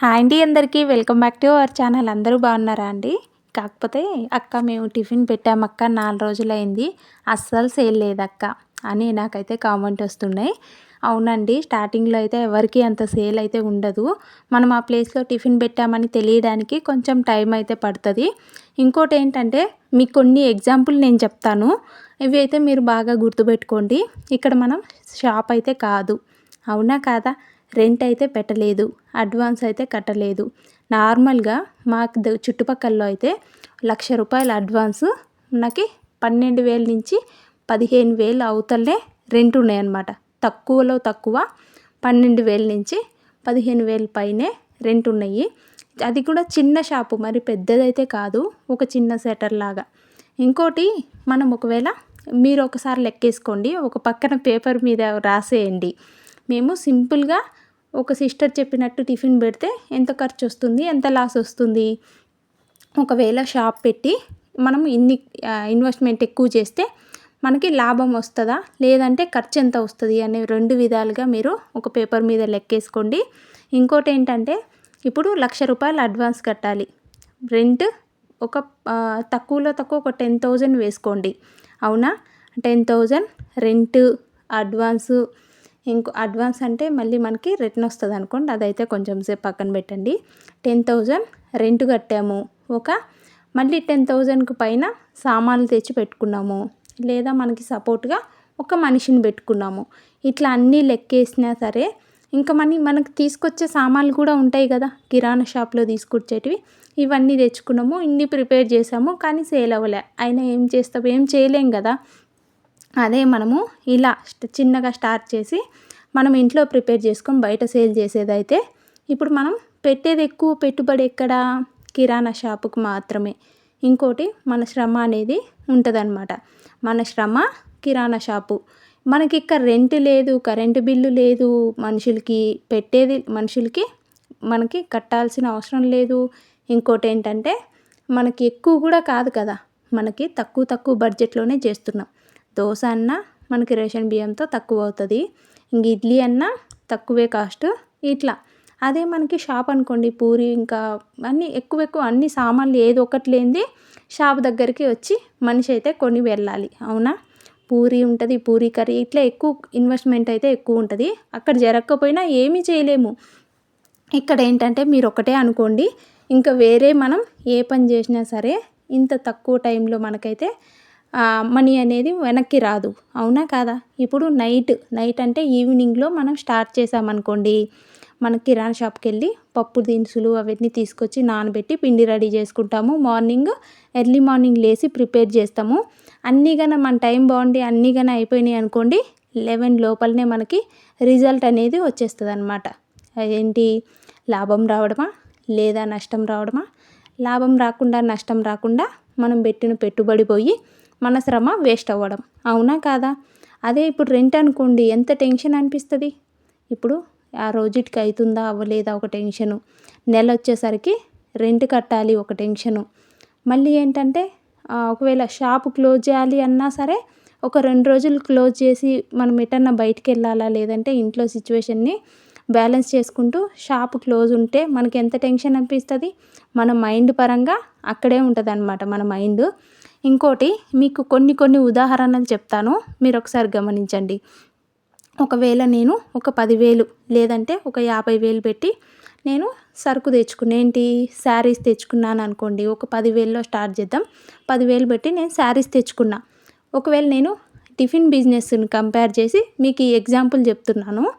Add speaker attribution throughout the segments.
Speaker 1: Hi అండి అందరికీ. Welcome back to our channel. అందరూ బాగున్నారా అండి? కాకపోతే అక్క మేము టిఫిన్ పెట్టామక్క నాలుగు రోజులైంది. అస్సలు సేల్ లేదక్క అని నాకైతే కామెంట్ వస్తున్నాయి. అవునండి స్టార్టింగ్లో అయితే ఎవరికి అంత సేల్ అయితే ఉండదు. మనం ఆ ప్లేస్లో టిఫిన్ పెట్టామని తెలియడానికి కొంచెం టైం అయితే పడుతుంది. ఇంకోటి ఏంటంటే మీకు కొన్ని ఎగ్జాంపుల్ నేను చెప్తాను. ఇవి అయితే మీరు బాగా గుర్తుపెట్టుకోండి. ఇక్కడ మనం షాప్ అయితే కాదు. అవునా కాదా? రెంట్ అయితే పెట్టలేదు అడ్వాన్స్ అయితే కట్టలేదు. నార్మల్గా మాకు చుట్టుపక్కలలో అయితే లక్ష రూపాయల అడ్వాన్స్ నాకు పన్నెండు వేల నుంచి పదిహేను వేలు అవతలే రెంట్ ఉన్నాయన్నమాట. తక్కువలో తక్కువ పన్నెండు వేల నుంచి పదిహేను వేల పైనే రెంట్ ఉన్నాయి. అది కూడా చిన్న షాపు మరి పెద్దదైతే కాదు ఒక చిన్న సెటర్ లాగా. ఇంకోటి మనం ఒకవేళ మీరు ఒకసారి లెక్కేసుకోండి ఒక పక్కన పేపర్ మీద రాసేయండి. మేము సింపుల్గా ఒక సిస్టర్ చెప్పినట్టు టిఫిన్ పెడితే ఎంత ఖర్చు వస్తుంది ఎంత లాస్ వస్తుంది? ఒకవేళ షాప్ పెట్టి మనం ఇన్ని ఇన్వెస్ట్మెంట్ ఎక్కువ చేస్తే మనకి లాభం వస్తుందా? లేదంటే ఖర్చు ఎంత వస్తుంది అనే రెండు విధాలుగా మీరు ఒక పేపర్ మీద లెక్కేసుకోండి. ఇంకోటి ఏంటంటే ఇప్పుడు లక్ష రూపాయలు అడ్వాన్స్ కట్టాలి. రెంట్ ఒక తక్కువలో తక్కువ ఒక టెన్ థౌజండ్ వేసుకోండి. అవునా? టెన్ థౌజండ్ రెంట్ అడ్వాన్సు ఇంకో అడ్వాన్స్ అంటే మళ్ళీ మనకి రిటర్న్ వస్తుంది అనుకోండి అదైతే కొంచెం సేపు పక్కన పెట్టండి. టెన్ థౌజండ్ రెంట్ కట్టాము. ఒక మళ్ళీ టెన్ థౌజండ్కి పైన సామాన్లు తెచ్చి పెట్టుకున్నాము. లేదా మనకి సపోర్ట్గా ఒక మనిషిని పెట్టుకున్నాము. ఇట్లా అన్నీ లెక్కేసినా సరే ఇంకా మనీ మనకు తీసుకొచ్చే సామాన్లు కూడా ఉంటాయి కదా కిరాణా షాప్లో తీసుకొచ్చేటివి. ఇవన్నీ తెచ్చుకున్నాము ఇన్ని ప్రిపేర్ చేసాము కానీ సేల్ అవ్వలే. అయినా ఏం చేస్తాం ఏం చేయలేం కదా. అదే మనము ఇలా చిన్నగా స్టార్ట్ చేసి మనం ఇంట్లో ప్రిపేర్ చేసుకొని బయట సేల్ చేసేదైతే ఇప్పుడు మనం పెట్టేది ఎక్కువ పెట్టుబడి ఎక్కడ? కిరాణా షాపుకు మాత్రమే. ఇంకోటి మన శ్రమ అనేది ఉంటుందన్నమాట. మన శ్రమ కిరాణా షాపు. మనకి ఇక్కడ రెంట్ లేదు కరెంటు బిల్లు లేదు మనుషులకి పెట్టేది మనుషులకి మనకి కట్టాల్సిన అవసరం లేదు. ఇంకోటి ఏంటంటే మనకి ఎక్కువ కూడా కాదు కదా. మనకి తక్కువ తక్కువ బడ్జెట్లోనే చేస్తున్నాం. దోశ అన్న మనకి రేషన్ బియ్యంతో తక్కువ అవుతుంది. ఇంక ఇడ్లీ అన్న తక్కువే కాస్ట్. ఇట్లా. అదే మనకి షాప్ అనుకోండి పూరి ఇంకా అన్నీ ఎక్కువ ఎక్కువ అన్ని సామాన్లు ఏది ఒకటి లేనిది షాప్ దగ్గరికి వచ్చి మనిషి అయితే కొని వెళ్ళాలి. అవునా? పూరి ఉంటుంది పూరి కర్రీ ఇట్లా ఎక్కువ ఇన్వెస్ట్మెంట్ అయితే ఎక్కువ ఉంటుంది. అక్కడ జరగకపోయినా ఏమీ చేయలేము. ఇక్కడ ఏంటంటే మీరు ఒకటే అనుకోండి ఇంకా వేరే మనం ఏ పని చేసినా సరే ఇంత తక్కువ టైంలో మనకైతే మనీ అనేది వెనక్కి రాదు. అవునా కాదా? ఇప్పుడు నైట్ నైట్ అంటే ఈవినింగ్లో మనం స్టార్ట్ చేసామనుకోండి మన కిరాణా షాప్కి వెళ్ళి పప్పు దినుసులు అవన్నీ తీసుకొచ్చి నానబెట్టి పిండి రెడీ చేసుకుంటాము. మార్నింగ్ ఎర్లీ మార్నింగ్ లేచి ప్రిపేర్ చేస్తాము. అన్నీ కన్నా మన టైం బాగుండి అన్నీ కన్నా అయిపోయినాయి అనుకోండి లెవెన్ లోపలనే మనకి రిజల్ట్ అనేది వచ్చేస్తుంది అనమాట ఏంటి? లాభం రావడమా? లేదా నష్టం రావడమా? లాభం రాకుండా నష్టం రాకుండా మనం పెట్టిన పెట్టుబడి పోయి మన శ్రమ వేస్ట్ అవ్వడం. అవునా కాదా? అదే ఇప్పుడు రెంట్ అనుకోండి ఎంత టెన్షన్ అనిపిస్తుంది? ఇప్పుడు ఆ రోజుటికి అవుతుందా అవ్వలేదా ఒక టెన్షను? నెల వచ్చేసరికి రెంట్ కట్టాలి ఒక టెన్షను. మళ్ళీ ఏంటంటే ఒకవేళ షాప్ క్లోజ్ చేయాలి అన్నా సరే ఒక రెండు రోజులు క్లోజ్ చేసి మనం ఎటన్నా బయటికి వెళ్ళాలా లేదంటే ఇంట్లో సిచ్యువేషన్ని బ్యాలెన్స్ చేసుకుంటూ షాప్ క్లోజ్ ఉంటే మనకి ఎంత టెన్షన్ అనిపిస్తుంది? మన మైండ్ పరంగా అక్కడే ఉంటుంది అనమాట మన మైండ్. ఇంకోటి మీకు కొన్ని కొన్ని ఉదాహరణలు చెప్తాను. మీరు ఒకసారి గమనించండి. ఒకవేళ నేను ఒక పదివేలు లేదంటే ఒక యాభై వేలు పెట్టి నేను సరుకు తెచ్చుకున్నా ఏంటి? శారీస్ తెచ్చుకున్నాను అనుకోండి. ఒక పదివేల్లో స్టార్ట్ చేద్దాం. పదివేలు పెట్టి నేను శారీస్ తెచ్చుకున్నా. ఒకవేళ నేను టిఫిన్ బిజినెస్ని కంపేర్ చేసి మీకు ఈ ఎగ్జాంపుల్ చెప్తున్నాను.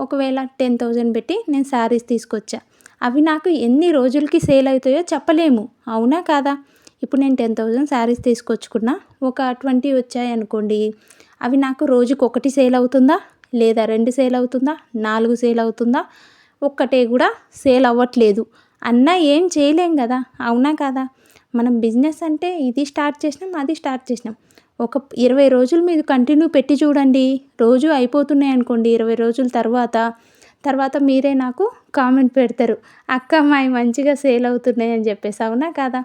Speaker 1: ఒకవేళ టెన్ థౌజండ్ పెట్టి నేను శారీస్ తీసుకొచ్చా. అవి నాకు ఎన్ని రోజులకి సేల్ అవుతాయో చెప్పలేము. అవునా కాదా? ఇప్పుడు నేను టెన్ థౌజండ్ శారీస్ తీసుకొచ్చుకున్నా. ఒక ట్వంటీ వచ్చాయి అనుకోండి. అవి నాకు రోజుకు ఒకటి సేల్ అవుతుందా? లేదా రెండు సేల్ అవుతుందా? నాలుగు సేల్ అవుతుందా? ఒక్కటే కూడా సేల్ అవ్వట్లేదు. అన్నా ఏం చేయలేం కదా. అవునా కదా? మనం బిజినెస్ అంటే ఇది స్టార్ట్ చేసినాం అది స్టార్ట్ చేసినాం. ఒక ఇరవై రోజులు మీరు కంటిన్యూ పెట్టి చూడండి. రోజు అయిపోతున్నాయి అనుకోండి ఇరవై రోజుల తర్వాత. తర్వాత మీరే నాకు కామెంట్ పెడతారు. అక్క అమ్మాయి మంచిగా సేల్ అవుతున్నాయి అని చెప్పేసి. అవునా కదా?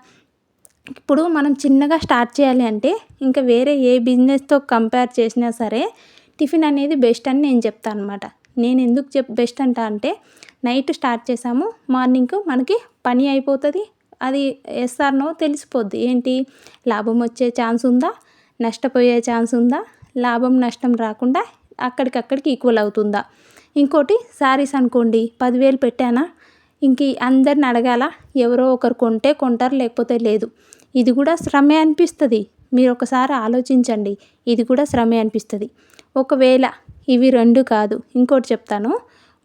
Speaker 1: ఇప్పుడు మనం చిన్నగా స్టార్ట్ చేయాలి అంటే ఇంకా వేరే ఏ బిజినెస్తో కంపేర్ చేసినా సరే టిఫిన్ అనేది బెస్ట్ అని నేను చెప్తాను అనమాట నేను ఎందుకు చెప్ బెస్ట్ అంటా అంటే నైట్ స్టార్ట్ చేసాము మార్నింగ్ మనకి పని అయిపోతుంది అది ఎస్ఆర్నో తెలిసిపోద్ది. ఏంటి? లాభం వచ్చే ఛాన్స్ ఉందా? నష్టపోయే ఛాన్స్ ఉందా? లాభం నష్టం రాకుండా అక్కడికక్కడికి ఈక్వల్ అవుతుందా? ఇంకోటి శారీస్ అనుకోండి పదివేలు పెట్టానా? ఇంక అందరిని అడగాల? ఎవరో ఒకరు కొంటే కొంటారు లేకపోతే లేదు. ఇది కూడా శ్రమే అనిపిస్తుంది. మీరు ఒకసారి ఆలోచించండి. ఇది కూడా శ్రమే అనిపిస్తుంది. ఒకవేళ ఇవి రెండు కాదు ఇంకోటి చెప్తాను.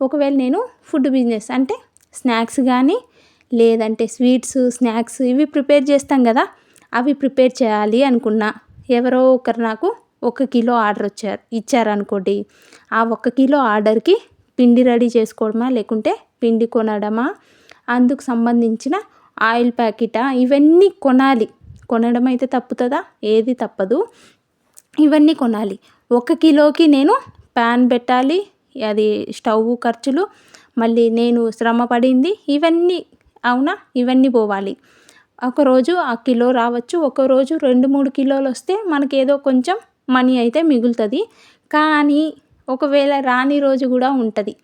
Speaker 1: ఒకవేళ నేను ఫుడ్ బిజినెస్ అంటే స్నాక్స్ కానీ లేదంటే స్వీట్స్ స్నాక్స్ ఇవి ప్రిపేర్ చేస్తాం కదా అవి ప్రిపేర్ చేయాలి అనుకున్నా ఎవరో ఒకరు నాకు ఒక కిలో ఆర్డర్ వచ్చారు ఇచ్చారనుకోండి ఆ ఒక కిలో ఆర్డర్కి పిండి రెడీ చేసుకోవడమా లేకుంటే పిండి కొనడమా? అందుకు సంబంధించిన ఆయిల్ ప్యాకెటా? ఇవన్నీ కొనాలి. కొనడం అయితే తప్పుతుందా? ఏది తప్పదు. ఇవన్నీ కొనాలి. ఒక కిలోకి నేను ప్యాన్ పెట్టాలి. అది స్టవ్ ఖర్చులు మళ్ళీ నేను శ్రమ పడింది. ఇవన్నీ అవునా? ఇవన్నీ పోవాలి. ఒకరోజు ఆ కిలో రావచ్చు. ఒకరోజు రెండు మూడు కిలోలు వస్తే మనకి ఏదో కొంచెం మనీ అయితే మిగులుతుంది. కానీ ఒకవేళ రాని రోజు కూడా ఉంటుంది.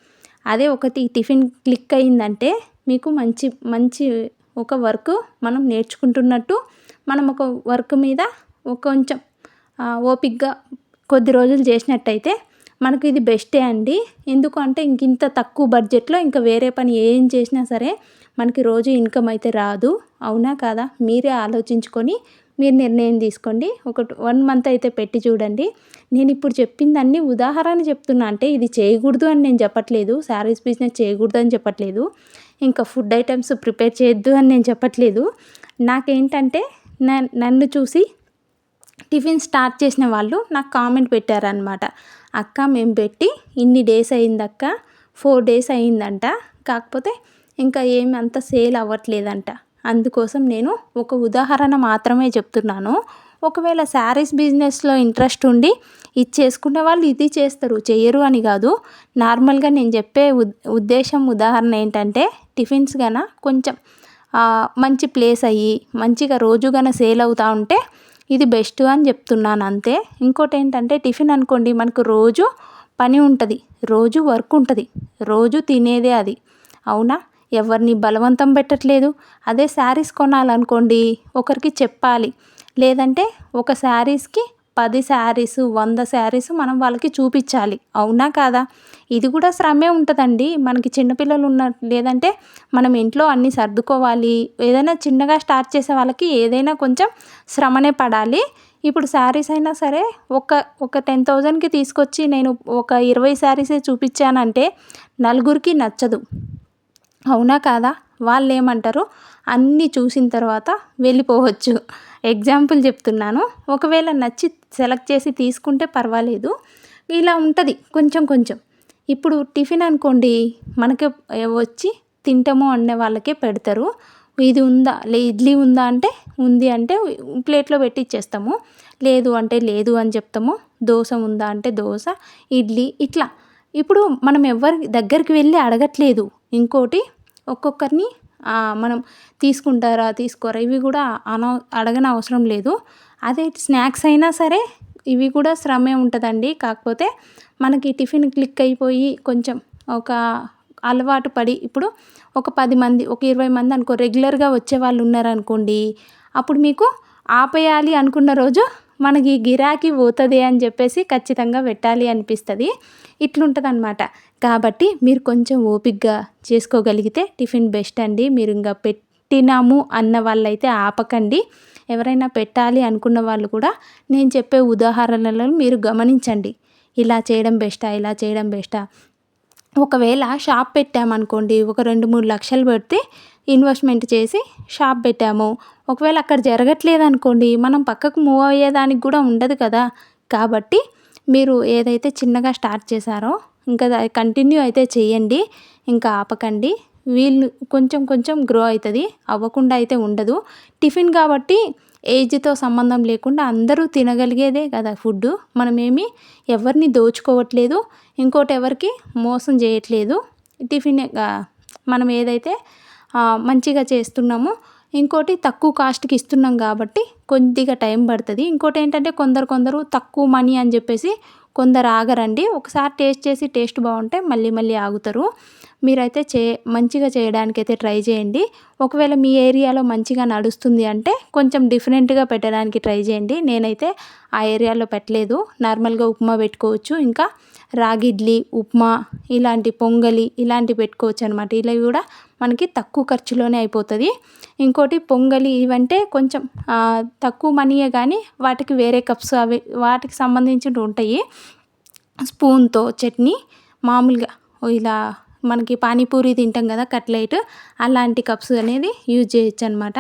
Speaker 1: అదే ఒకటి టిఫిన్ క్లిక్ అయిందంటే మీకు మంచి మంచి ఒక వర్క్ మనం నేర్చుకుంటున్నట్టు మనం ఒక వర్క్ మీద ఒక కొంచెం ఓపిక్గా కొద్ది రోజులు చేసినట్టయితే మనకు ఇది బెస్టే అండి. ఎందుకు అంటే ఇంక ఇంత తక్కువ బడ్జెట్లో ఇంకా వేరే పని ఏం చేసినా సరే మనకి రోజు ఇన్కమ్ అయితే రాదు. అవునా కాదా? మీరే ఆలోచించుకొని మీరు నిర్ణయం తీసుకోండి. ఒక వన్ మంత్ అయితే పెట్టి చూడండి. నేను ఇప్పుడు చెప్పిందన్నీ ఉదాహరణ చెప్తున్నా. అంటే ఇది చేయకూడదు అని నేను చెప్పట్లేదు. శారీస్ బిజినెస్ చేయకూడదు అని చెప్పట్లేదు. ఇంకా ఫుడ్ ఐటమ్స్ ప్రిపేర్ చేయొద్దు అని నేను చెప్పట్లేదు. నాకేంటంటే నన్ను చూసి టిఫిన్ స్టార్ట్ చేసిన వాళ్ళు నాకు కామెంట్ పెట్టారనమాట అక్క మేము పెట్టి ఇన్ని డేస్ అయిందక్క? ఫోర్ డేస్ అయిందంట. కాకపోతే ఇంకా ఏమి అంత సేల్ అవ్వట్లేదంట. అందుకోసం నేను ఒక ఉదాహరణ మాత్రమే చెప్తున్నాను. ఒకవేళ శారీస్ బిజినెస్లో ఇంట్రెస్ట్ ఉండి ఇది చేసుకునే వాళ్ళు ఇది చేస్తారు చేయరు అని కాదు. నార్మల్గా నేను చెప్పే ఉద్దేశం ఉదాహరణ ఏంటంటే టిఫిన్స్ గన కొంచెం మంచి ప్లేస్ అయ్యి మంచిగా రోజు గన సేల్ అవుతూ ఉంటే ఇది బెస్ట్ అని చెప్తున్నాను అంతే. ఇంకోటి ఏంటంటే టిఫిన్ అనుకోండి మనకు రోజు పని ఉంటుంది రోజు వర్క్ ఉంటుంది రోజు తినేదే అది. అవునా? ఎవరిని బలవంతం పెట్టట్లేదు. అదే శారీస్ కొనాలనుకోండి ఒకరికి చెప్పాలి. లేదంటే ఒక శారీస్కి పది శారీస్ వంద శారీస్ మనం వాళ్ళకి చూపించాలి. అవునా కాదా? ఇది కూడా శ్రమే ఉంటుందండి. మనకి చిన్నపిల్లలు ఉన్న లేదంటే మనం ఇంట్లో అన్నీ సర్దుకోవాలి. ఏదైనా చిన్నగా స్టార్ట్ చేసే వాళ్ళకి ఏదైనా కొంచెం శ్రమనే పడాలి. ఇప్పుడు శారీస్ అయినా సరే ఒక ఒక టెన్ థౌజండ్కి తీసుకొచ్చి నేను ఒక ఇరవై శారీసే చూపించానంటే నలుగురికి నచ్చదు. అవునా కాదా? వాళ్ళు ఏమంటారు అన్నీ చూసిన తర్వాత వెళ్ళిపోవచ్చు. ఎగ్జాంపుల్ చెప్తున్నాను. ఒకవేళ నచ్చి సెలెక్ట్ చేసి తీసుకుంటే పర్వాలేదు. ఇలా ఉంటుంది కొంచెం కొంచెం. ఇప్పుడు టిఫిన్ అనుకోండి మనకి వచ్చి తింటాము అనే వాళ్ళకే పెడతారు. ఇది ఉందా? లే ఇడ్లీ ఉందా అంటే ఉంది అంటే ప్లేట్లో పెట్టి ఇచ్చేస్తాము లేదు అంటే లేదు అని చెప్తాము. దోశ ఉందా అంటే దోశ ఇడ్లీ ఇట్లా. ఇప్పుడు మనం ఎవరి దగ్గరికి వెళ్ళి అడగట్లేదు. ఇంకోటి ఒక్కొక్కరిని మనం తీసుకుంటారా తీసుకోరా ఇవి కూడా అన అడగన అవసరం లేదు. అదే స్నాక్స్ అయినా సరే ఇవి కూడా శ్రమే ఉంటుందండి. కాకపోతే మనకి టిఫిన్ క్లిక్ అయిపోయి కొంచెం ఒక అలవాటు పడి ఇప్పుడు ఒక పది మంది ఒక ఇరవై మంది అనుకో రెగ్యులర్గా వచ్చే వాళ్ళు ఉన్నారనుకోండి అప్పుడు మీకు ఆపేయాలి అనుకున్న రోజు మనకి గిరాకీ పోతుంది అని చెప్పేసి ఖచ్చితంగా పెట్టాలి అనిపిస్తుంది. ఇట్లుంటుంది అనమాట కాబట్టి మీరు కొంచెం ఓపిక్గా చేసుకోగలిగితే టిఫిన్ బెస్ట్ అండి. మీరు ఇంకా పెట్టినాము అన్న వాళ్ళైతే ఆపకండి. ఎవరైనా పెట్టాలి అనుకున్న వాళ్ళు కూడా నేను చెప్పే ఉదాహరణలను మీరు గమనించండి. ఇలా చేయడం బెస్టా? ఇలా చేయడం బెస్టా? ఒకవేళ షాప్ పెట్టామనుకోండి ఒక రెండు మూడు లక్షలు పెడితే ఇన్వెస్ట్మెంట్ చేసి షాప్ పెట్టాము. ఒకవేళ అక్కడ జరగట్లేదు అనుకోండి మనం పక్కకు మూవ్ అయ్యేదానికి కూడా ఉండదు కదా. కాబట్టి మీరు ఏదైతే చిన్నగా స్టార్ట్ చేశారో ఇంకా కంటిన్యూ అయితే చేయండి. ఇంకా ఆపకండి. వీళ్ళు కొంచెం కొంచెం గ్రో అవుతుంది అవ్వకుండా అయితే ఉండదు. టిఫిన్ కాబట్టి ఏజ్తో సంబంధం లేకుండా అందరూ తినగలిగేదే కదా ఫుడ్ మనమేమి ఎవరిని దోచుకోవట్లేదు ఇంకోటి ఎవరికి మోసం చేయట్లేదు. టిఫిన్ మనం ఏదైతే మంచిగా చేస్తున్నాము. ఇంకోటి తక్కువ కాస్ట్కి ఇస్తున్నాం కాబట్టి కొద్దిగా టైం పడుతుంది. ఇంకోటి ఏంటంటే కొందరు కొందరు తక్కువ మనీ అని చెప్పేసి కొందరు ఆగరండి. ఒకసారి టేస్ట్ చేసి టేస్ట్ బాగుంటే మళ్ళీ మళ్ళీ ఆగుతారు. మీరైతే చే మంచిగా చేయడానికైతే ట్రై చేయండి. ఒకవేళ మీ ఏరియాలో మంచిగా నడుస్తుంది అంటే కొంచెం డిఫరెంట్గా పెట్టడానికి ట్రై చేయండి. నేనైతే ఆ ఏరియాలో పెట్టలేదు. నార్మల్గా ఉప్మా పెట్టుకోవచ్చు. ఇంకా రాగిడ్లీ ఉప్మా ఇలాంటి పొంగలి ఇలాంటి పెట్టుకోవచ్చు అనమాట ఇలా కూడా మనకి తక్కువ ఖర్చులోనే అయిపోతుంది. ఇంకోటి పొంగలి ఇవంటే కొంచెం తక్కువ మనీయే కానీ వాటికి వేరే కప్స్ అవి వాటికి సంబంధించి ఉంటాయి. స్పూన్తో చట్నీ మామూలుగా ఇలా మనకి పానీపూరి తింటాం కదా కట్లెట్ అలాంటి కప్స్ అనేది యూజ్ చేయొచ్చు అనమాట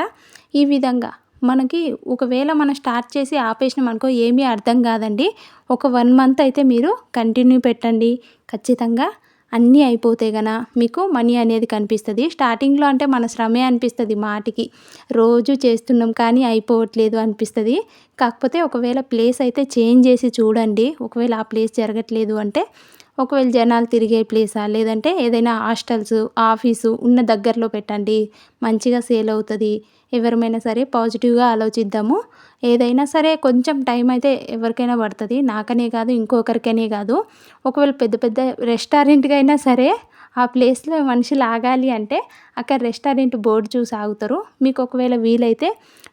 Speaker 1: ఈ విధంగా మనకి ఒకవేళ మనం స్టార్ట్ చేసి ఆపేసినాం అనుకో ఏమీ అర్థం కాదండి. ఒక వన్ మంత్ అయితే మీరు కంటిన్యూ పెట్టండి. ఖచ్చితంగా అన్నీ అయిపోతే గన మీకు మనీ అనేది కనిపిస్తుంది. స్టార్టింగ్లో అంటే మన శ్రమే అనిపిస్తుంది మాటికి. రోజు చేస్తున్నాం కానీ అయిపోవట్లేదు అనిపిస్తుంది. కాకపోతే ఒకవేళ ప్లేస్ అయితే చేంజ్ చేసి చూడండి. ఒకవేళ ఆ ప్లేస్ జరగట్లేదు అంటే ఒకవేళ జనాలు తిరిగే ప్లేసా? లేదంటే ఏదైనా హాస్టల్స్ ఆఫీసు ఉన్న దగ్గరలో పెట్టండి. మంచిగా సేల్ అవుతుంది. ఎవరిమైనా సరే పాజిటివ్గా ఆలోచిద్దాము. ఏదైనా సరే కొంచెం టైం అయితే ఎవరికైనా పడుతుంది. నాకనే కాదు ఇంకొకరికనే కాదు. ఒకవేళ పెద్ద పెద్ద రెస్టారెంట్కి అయినా సరే ఆ ప్లేస్లో మనుషులు ఆగాలి అంటే అక్కడ రెస్టారెంట్ బోర్డు చూసి ఆగుతారు. మీకు ఒకవేళ వీలైతే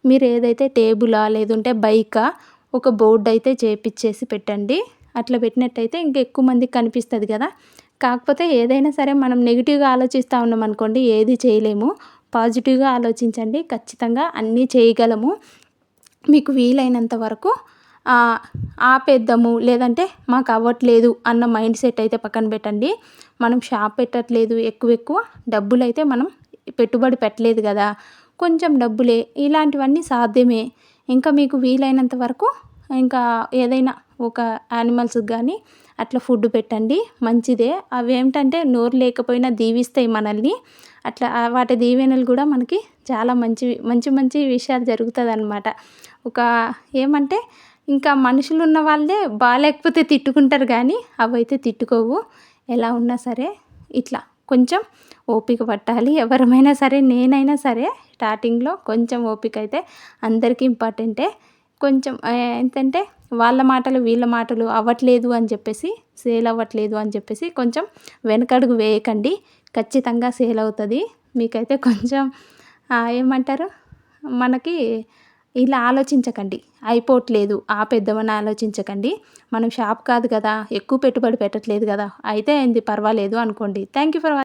Speaker 1: మీరు ఏదైతే టేబులా లేదంటే బైకా ఒక బోర్డు అయితే చేపించేసి పెట్టండి. అట్లా పెట్టినట్టయితే ఇంకా ఎక్కువ మందికి కనిపిస్తుంది కదా. కాకపోతే ఏదైనా సరే మనం నెగిటివ్గా ఆలోచిస్తూ ఉన్నాం అనుకోండి ఏది చేయలేము. పాజిటివ్గా ఆలోచించండి. ఖచ్చితంగా అన్నీ చేయగలము. మీకు వీలైనంత వరకు ఆపేద్దాము. లేదంటే మాకు అవ్వట్లేదు అన్న మైండ్ సెట్ అయితే పక్కన పెట్టండి. మనం షాప్ పెట్టట్లేదు ఎక్కువ ఎక్కువ. డబ్బులు అయితే మనం పెట్టుబడి పెట్టలేదు కదా. కొంచెం డబ్బులే. ఇలాంటివన్నీ సాధ్యమే. ఇంకా మీకు వీలైనంత వరకు ఇంకా ఏదైనా ఒక యానిమల్స్కి కానీ అట్లా ఫుడ్ పెట్టండి మంచిదే. అవి ఏమిటంటే నోరు లేకపోయినా దీవిస్తాయి మనల్ని. అట్లా వాటి దీవెనలు కూడా మనకి చాలా మంచి మంచి మంచి విషయాలు జరుగుతుంది అనమాట ఒక ఏమంటే ఇంకా మనుషులు ఉన్న వాళ్ళే బాగాలేకపోతే తిట్టుకుంటారు కానీ అవైతే తిట్టుకోవు. ఎలా ఉన్నా సరే ఇట్లా కొంచెం ఓపిక పట్టాలి. ఎవరమైనా సరే నేనైనా సరే స్టార్టింగ్లో కొంచెం ఓపిక అయితే అందరికీ ఇంపార్టెంటే. కొంచెం ఏంటంటే వాళ్ళ మాటలు వీళ్ళ మాటలు అవ్వట్లేదు అని చెప్పేసి సేల్ అవ్వట్లేదు అని చెప్పేసి కొంచెం వెనకడుగు వేయకండి. ఖచ్చితంగా సేల్ అవుతుంది. మీకైతే కొంచెం ఏమంటారు? మనకి ఇలా ఆలోచించకండి. అయిపోవట్లేదు. ఆపేద్దామని ఆలోచించకండి. మనం షాప్ కాదు కదా. ఎక్కువ పెట్టుబడి పెట్టట్లేదు కదా. అయితే ఏంది? పర్వాలేదు అనుకోండి. Thank you for